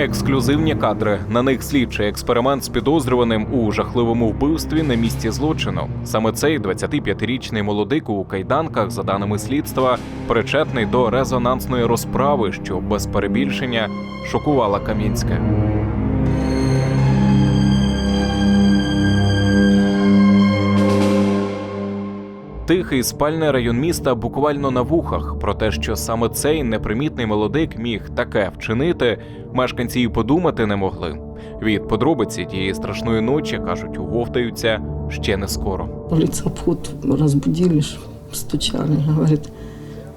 Ексклюзивні кадри. На них слідчий експеримент з підозрюваним у жахливому вбивстві на місці злочину. Саме цей 25-річний молодик у кайданках, за даними слідства, причетний до резонансної розправи, що без перебільшення шокувала Кам'янське. Тихий спальний район міста буквально на вухах. Про те, що саме цей непримітний молодик міг таке вчинити, мешканці й подумати не могли. Від подробиці тієї страшної ночі кажуть, уговтаються ще не скоро. Улица обход разбудили, ж, стучали, говорит,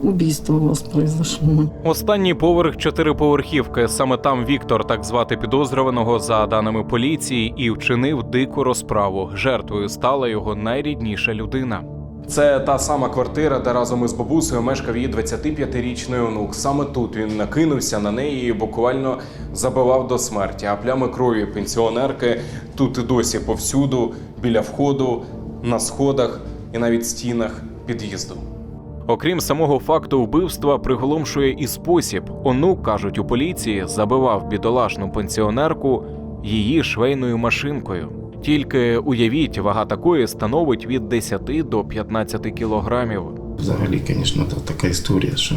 убийство у вас произошло. Останній поверх чотириповерхівки. Саме там Віктор, так звати підозрюваного, за даними поліції, і вчинив дику розправу. Жертвою стала його найрідніша людина. Це та сама квартира, де разом із бабусею мешкав її 25-річний онук. Саме тут він накинувся на неї і буквально забивав до смерті. А плями крові пенсіонерки тут і досі повсюду, біля входу, на сходах і навіть стінах під'їзду. Окрім самого факту вбивства, приголомшує і спосіб. Онук, кажуть у поліції, забивав бідолашну пенсіонерку її швейною машинкою. Тільки уявіть, вага такої становить від 10 до 15 кілограмів. Взагалі, звісно, така історія, що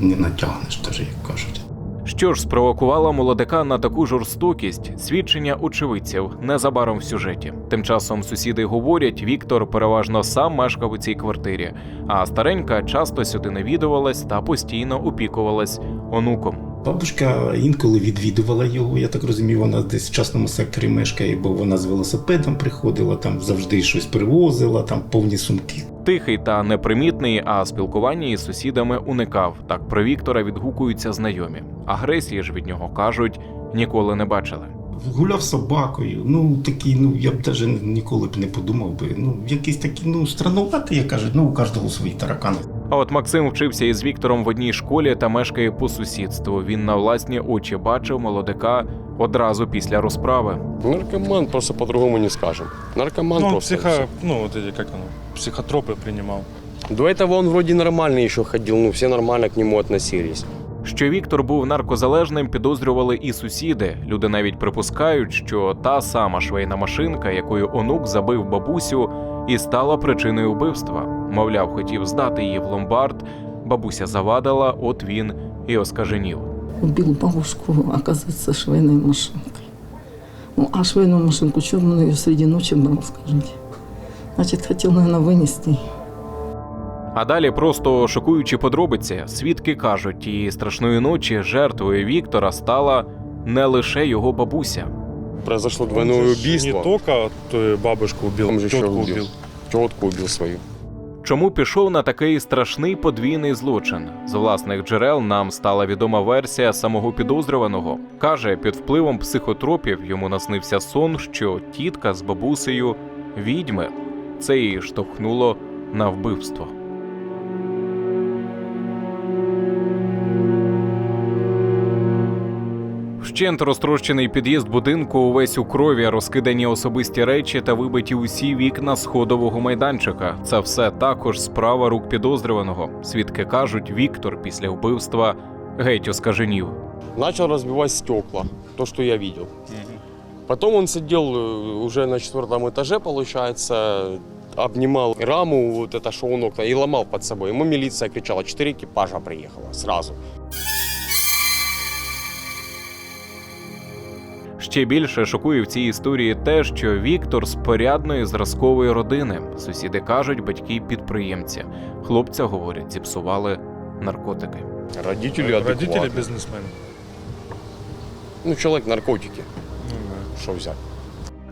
не натягнеш, теж, як кажуть. Що ж спровокувало молодика на таку жорстокість? Свідчення очевидців незабаром в сюжеті. Тим часом сусіди говорять, Віктор переважно сам мешкав у цій квартирі, а старенька часто сюди навідувалась та постійно опікувалась онуком. Бабушка інколи відвідувала його. Я так розумію, вона десь в частному секторі мешкає, бо вона з велосипедом приходила, там завжди щось привозила, там повні сумки. Тихий та непримітний, а спілкування із сусідами уникав. Так про Віктора відгукуються знайомі. Агресії ж від нього кажуть ніколи не бачили. Гуляв собакою. Ну такий, ну я б навіть ніколи б не подумав би. Ну, якийсь такий, ну, странуватий, як кажуть, ну у кожного свої таракани. А от Максим вчився із Віктором в одній школі та мешкає по сусідству. Він на власні очі бачив молодика одразу після розправи. Наркоман просто по-другому не скажем. Наркоман Ну, он просто. и психо, всё. ну, вот эти, как оно, психотропы принимал. До этого он вроде нормальный еще ходил, ну все нормально к нему относились. Що Віктор був наркозалежним, підозрювали і сусіди. Люди навіть припускають, що та сама швейна машинка, якою онук забив бабусю, і стала причиною вбивства. Мовляв, хотів здати її в ломбард. Бабуся завадила, от він і оскаженів. Убил бабушку, оказывается, швейной машинкой. Ну, а швейную машинку, что он ее среди ночи брал, скажите? Значит, хотел, наверное, вынести. А далі просто шокуючі подробиці. Свідки кажуть, тієї страшної ночі жертвою Віктора стала не лише його бабуся. Произошло двойное убийство. Не только бабушку убил, Он же еще тетку убил. убил. Тетку убил свою. Чому пішов на такий страшний подвійний злочин? З власних джерел нам стала відома версія самого підозрюваного. Каже, під впливом психотропів йому наснився сон, що тітка з бабусею відьми. Це її штовхнуло на вбивство. Вщент розтрощений під'їзд будинку увесь у крові, розкидані особисті речі та вибиті усі вікна сходового майданчика. Це все також справа рук підозрюваного. Свідки кажуть, Віктор після вбивства геть оскаженів. Начал разбивать стекла, то, что я видел. Потом он сидел э, уже на четвертом этаже, получается, обнимал раму, вот это что он окна, и ломал под собой. Ему милиция кричала, четыре экипажа приехало сразу. Ще більше шокує в цій історії те, що Віктор з порядної зразкової родини. Сусіди кажуть, батьки підприємці. Хлопця говорять, зіпсували наркотики. Родители Родители адекватные. бизнесмены. Ну, человек наркотики, Ну, да. что взять.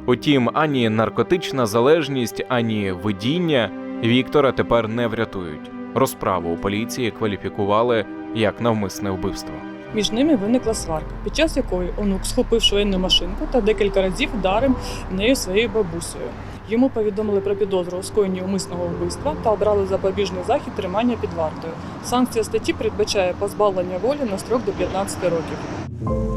Утім, ані наркотична залежність, ані видіння Віктора тепер не врятують. Розправу у поліції кваліфікували як навмисне вбивство. Між ними виникла сварка, під час якої онук схопив швейну машинку та декілька разів вдарив нею своєю бабусею. Йому повідомили про підозру у скоєнні умисного вбивства та обрали запобіжний захід тримання під вартою. Санкція статті передбачає позбавлення волі на строк до 15 років.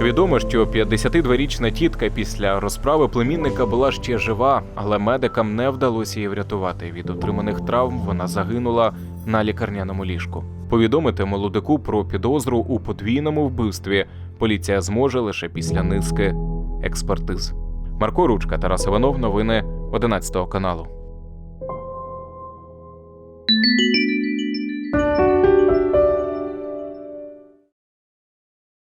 Відомо, що 52-річна тітка після розправи племінника була ще жива, але медикам не вдалося її врятувати. Від отриманих травм вона загинула на лікарняному ліжку. Повідомити молодику про підозру у подвійному вбивстві поліція зможе лише після низки експертиз. Марко Ручка, Тарас Іванов, новини 11 каналу.